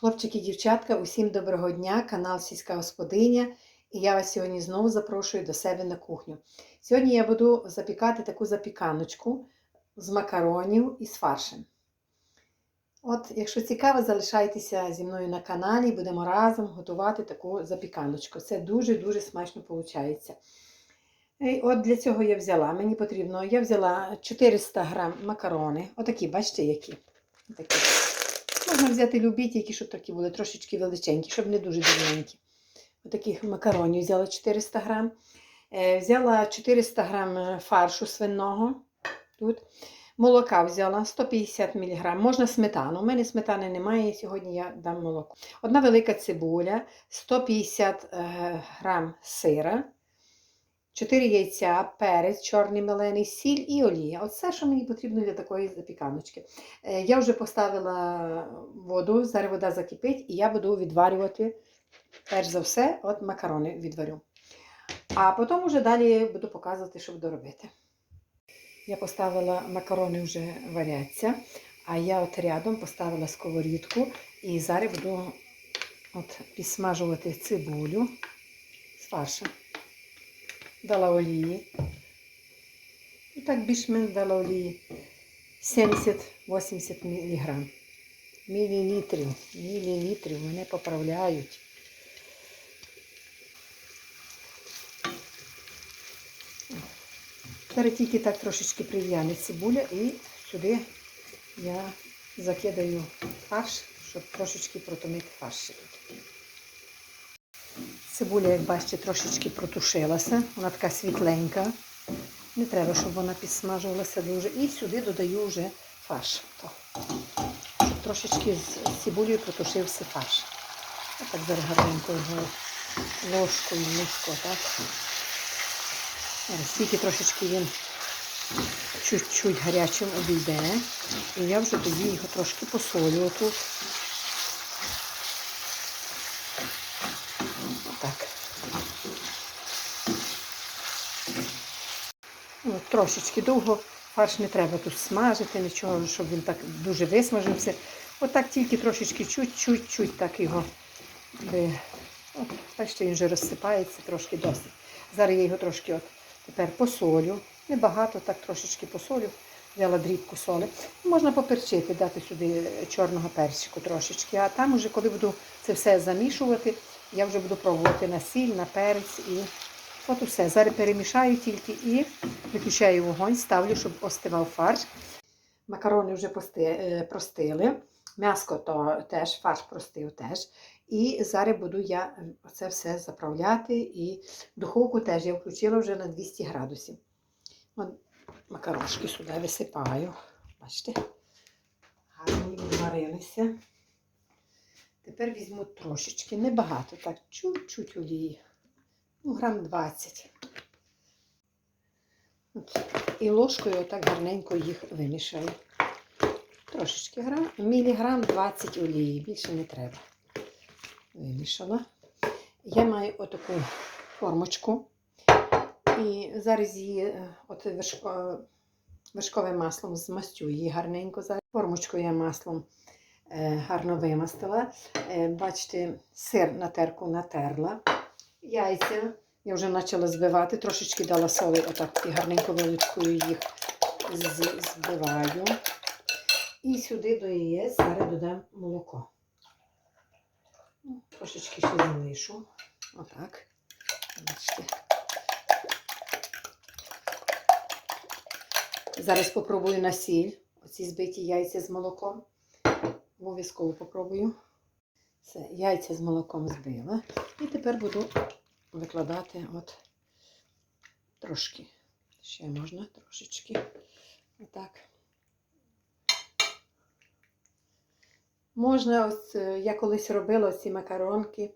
Хлопчики, дівчатка, усім доброго дня, канал Сільська Господиня. І я вас сьогодні знову запрошую до себе на кухню. Сьогодні я буду запікати таку запіканочку з макаронів і з фаршем. От, якщо цікаво, залишайтеся зі мною на каналі, будемо разом готувати таку запіканочку. Це дуже-дуже смачно виходить. І от для цього я взяла, мені потрібно, я взяла 400 грам макарони. Отакі, бачите, які. Отакі. Можна взяти любі, які щоб такі були трошечки величенькі, щоб не дуже дрібненькі. Отаких макаронів взяла 400 грам. Е, Взяла 400 грам фаршу свиного. Тут. Молока взяла 150 мг. Можна сметану. У мене сметани немає, сьогодні я дам молоко. Одна велика цибуля, 150 е, грам сира, 4 яйця, перець, чорний мелений, сіль і олія. Все, що мені потрібно для такої запіканочки. Е, Я вже поставила воду, зараз вода закипить, і я буду відварювати, перш за все, от макарони відварю. А потім вже далі буду показувати, що буду робити. Я поставила макарони вже варяться, а я от рядом поставила сковорідку і зараз буду от підсмажувати цибулю з фаршем. Дала олії. І так більш-менш дала олії 70-80 мг. Мілілітрів. Мілілітрів мене поправляють. Зараз тільки так трошечки прив'яне цибуля і сюди я закидаю фарш, щоб трошечки протомити фарш. Цибуля, як бачите, трошечки протушилася, вона така світленька. Не треба, щоб вона підсмажувалася дуже. І сюди додаю вже фарш. Щоб трошечки з цибулею протушився фарш. Отак гарненько його ложкою низько, так. Зараз тільки трошечки він чуть-чуть гарячим обійде. І я вже тоді його трошки посолю тут. Ну, трошечки довго фарш не треба тут смажити, нічого, щоб він так дуже висмажився. Отак тільки трошечки чуть-чуть-чуть так його. От, бачите, він вже розсипається трошки досить. Зараз я його трошки от тепер посолю. Небагато, так трошечки посолю. Взяла дрібку соли. Можна поперчити, дати сюди чорного перчику трошечки. А там, уже, коли буду це все замішувати, я вже буду пробувати на сіль, на перець і от усе. Зараз перемішаю тільки і виключаю вогонь, ставлю, щоб остивав фарш. Макарони вже е, простили. М'яско то теж, фарш простив теж. І зараз буду я це все заправляти. І духовку теж я включила вже на 200 градусів. От макарошки сюди висипаю. Бачите? Гарно відварилися. Тепер візьму трошечки, небагато, так, чуть-чуть олії. Ну, грам 20. От. І ложкою отак гарненько їх вимішаю. Трошечки грам, міліграм 20 олії, більше не треба. Вимішала. Я маю отаку формочку. І зараз її е, от вершко, вершковим маслом змастю її гарненько. Зараз формочку я маслом е, гарно вимастила. Е, бачите, сир на терку натерла. Яйця я вже почала збивати, трошечки дала соли, отак і гарненько вилочкою їх збиваю. І сюди до яєць зараз додам молоко. Ну, Трошечки ще залишу. Отак. Бачите. Зараз попробую на сіль. Оці збиті яйця з молоком. Обов'язково попробую. Все, яйця з молоком збила. І тепер буду викладати от трошки. Ще можна трошечки. Отак. Можна, ось е, я колись робила ці макаронки,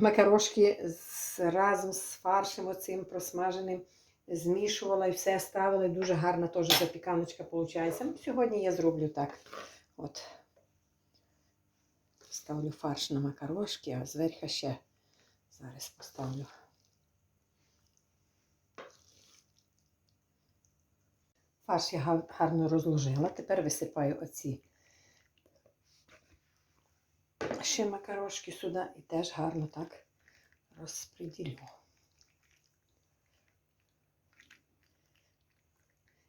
макарошки з, разом з фаршем оцим просмаженим, змішувала і все ставила. Дуже гарна теж запіканочка виходить. Ну, сьогодні я зроблю так. От. Ставлю фарш на макарошки, а зверху ще зараз поставлю. Фарш я гарно розложила. Тепер висипаю оці ще макарошки сюди і теж гарно так розподілю.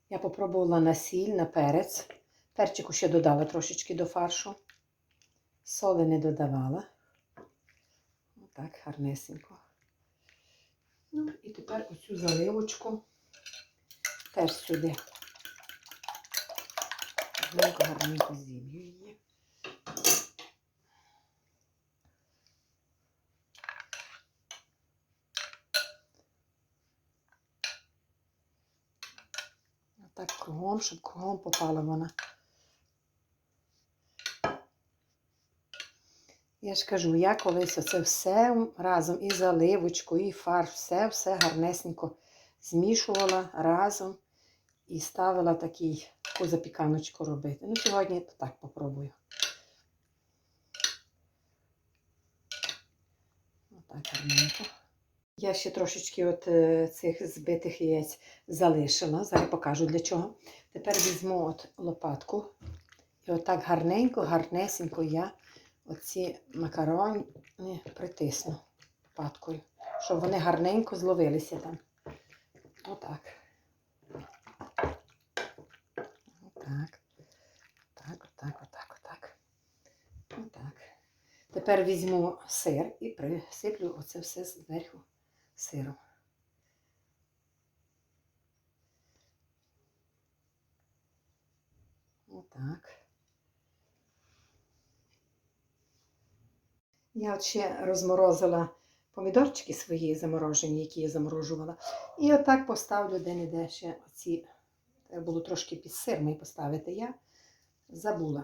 Я попробувала на сіль, на перець. Перчику ще додала трошечки до фаршу. Соли не додавала. Отак, гарнесенько. Ну, і тепер оцю заливочку теж сюди. Гарненько, гарненько зіб'ю її. Так кругом, щоб кругом попала вона. Я ж кажу, я колись оце все разом і заливочку, і фарш, все, все гарнесенько змішувала разом і ставила такий, таку запіканочку робити. Ну, сьогодні так попробую. Отак гарненько. Я ще трошечки от е, цих збитих яєць залишила. Зараз покажу для чого. Тепер візьму от лопатку і отак гарненько, гарнесенько я оці макарони притисну лопаткою, щоб вони гарненько зловилися там. Отак. Отак. Так, отак, отак, отак. Отак. Тепер візьму сир і присиплю оце все зверху сиром. Отак. Я от ще розморозила помідорчики свої заморожені, які я заморожувала. І отак поставлю де-не-де ще оці. Треба було трошки під сир мій поставити. Я забула.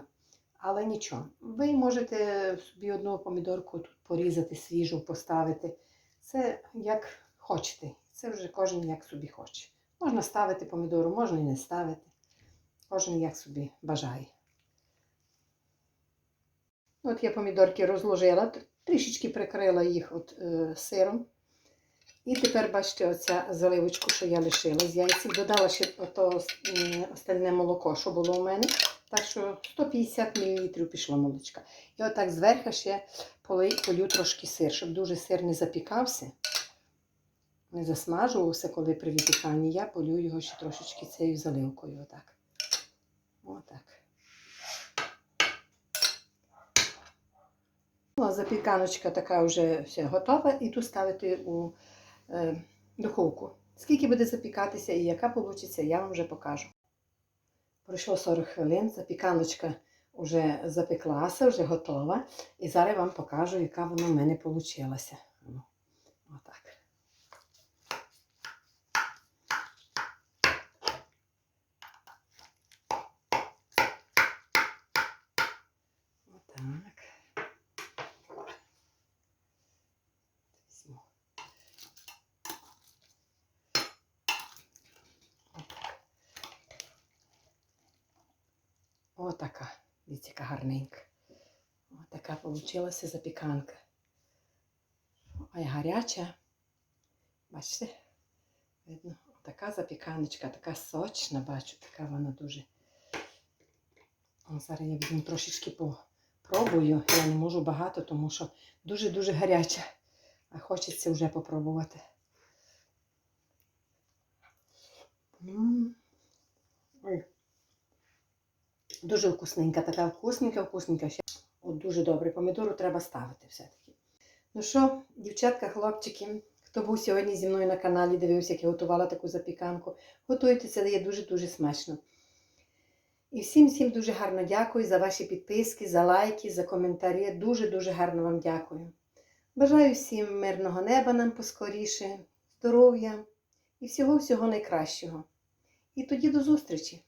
Але нічого. Ви можете собі одну помідорку тут порізати, свіжу, поставити. Це як хочете. Це вже кожен як собі хоче. Можна ставити помідору, можна і не ставити. Кожен як собі бажає. От я помідорки розложила, трішечки прикрила їх от, е, сиром. І тепер, бачите, оця заливочку, що я лишила з яйців. Додала ще ото остальне молоко, що було у мене. Так що 150 мл пішло молочка. І отак зверху ще полю трошки сир, щоб дуже сир не запікався, не засмажувався, коли при випіканні. Я полю його ще трошечки цією заливкою. Отак. Отак. Ну, запіканочка така вже все готова, і тут ставити у е, духовку. Скільки буде запікатися і яка вийде, я вам вже покажу. Пройшло 40 хвилин, запіканочка вже запеклася, вже готова. І зараз вам покажу, яка вона в мене вийшла. Отак. Візьму. Отака. Дивіться, яка гарненька. Отака вийшла запіканка. А й гаряча. Бачите? Видно, така запіканочка, така сочна, бачу, така вона дуже. Зараз я візьму трошечки попробую. Я не можу багато, тому що дуже-дуже гаряча. А хочеться вже попробувати. Ой. Дуже вкусненька, така вкусненька, вкусненька. От дуже добре. Помідору треба ставити все-таки. Ну що, дівчатка, хлопчики, хто був сьогодні зі мною на каналі, дивився, як я готувала таку запіканку, готуйте, це дає дуже-дуже смачно. І всім всім дуже гарно дякую за ваші підписки, за лайки, за коментарі. Дуже-дуже гарно вам дякую. Бажаю всім мирного неба нам поскоріше, здоров'я і всього-всього найкращого. І тоді до зустрічі!